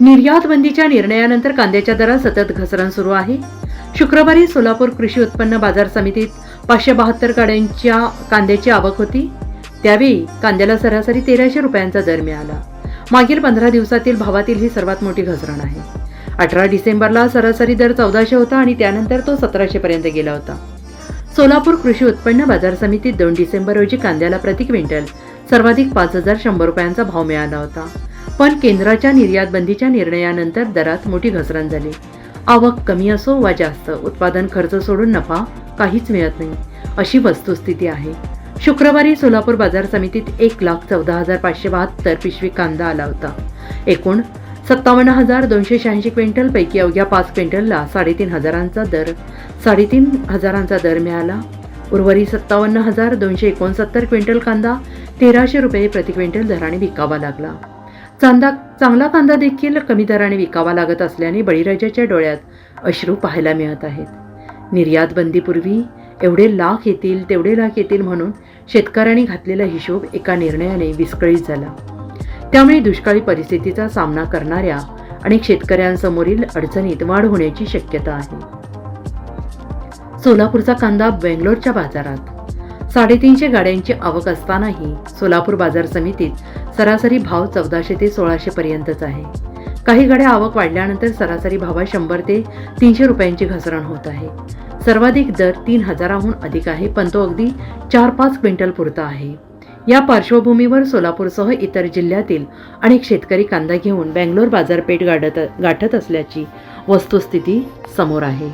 निर्यात बंदीच्या निर्णयानंतर कांद्याच्या दरात सतत घसरण सुरू आहे. शुक्रवारी सोलापूर कृषी उत्पन्न बाजार समितीत पाचशे बहात्तर गाड्यांच्या कांद्याची आवक होती. त्यावेळी कांद्याला सरासरी तेराशे रुपयांचा दर मिळाला. मागील पंधरा दिवसातील भावातील ही सर्वात मोठी घसरण आहे. अठरा डिसेंबरला सरासरी दर चौदाशे होता आणि त्यानंतर तो सतराशे पर्यंत गेला होता. सोलापूर कृषी उत्पन्न बाजार समितीत दोन डिसेंबर रोजी कांद्याला प्रति क्विंटल सर्वाधिक पाच हजार शंभर रुपयांचा भाव मिळाला होता. पण केंद्राच्या निर्यात बंदीच्या निर्णयानंतर दरात मोठी घसरण झाली. आवक कमी असो वा जास्त उत्पादन खर्च सोडून नफा काहीच मिळत नाही अशी वस्तुस्थिती आहे. शुक्रवारी सोलापूर बाजार समितीत एक लाख चौदा हजार पाचशे बहात्तर पिशवी कांदा आला होता. एकूण सत्तावन्न हजार दोनशे शहाऐंशी क्विंटलपैकी अवघ्या पाच क्विंटलला साडेतीन हजारांचा दर साडेतीन हजारांचा दर मिळाला. उर्वरित सत्तावन्न हजार दोनशे एकोणसत्तर क्विंटल कांदा तेराशे रुपये प्रति क्विंटल दराने विकावा लागला. चांदा चांगला कांदा देखील कमी दराने विकावा लागत असल्याने बळीराजाच्या डोळ्यात अश्रू पाहायला मिळत आहेत. निर्यात बंदीपूर्वी एवढे लाख येतील तेवढे लाख येतील म्हणून शेतकऱ्यांनी घातलेला हिशोब एका निर्णयाने विस्कळीत झाला. त्यामुळे दुष्काळी परिस्थितीचा सामना करणाऱ्या अनेक शेतकऱ्यांसमोरील अडचणीत वाढ होण्याची शक्यता आहे. सोलापूरचा कांदा बेंगलोरच्या बाजारात साडेतीनशे गाड्यांची आवक असतानाही सोलापूर बाजार समितीत सरासरी भाव चौदाशे ते सोळाशे पर्यंतच आहे. काही गाड्या आवक वाढल्यानंतर सरासरी भावात शंभर ते तीनशे रुपयांची घसरण होत आहे. सर्वाधिक दर तीन हजाराहून अधिक आहे पण तो अगदी चार पाच क्विंटल पुरता आहे. या पार्श्वभूमीवर सोलापूरसह इतर जिल्ह्यातील अनेक शेतकरी कांदा घेऊन बँगलोर बाजारपेठ गाठत गाठत असल्याची वस्तुस्थिती समोर आहे.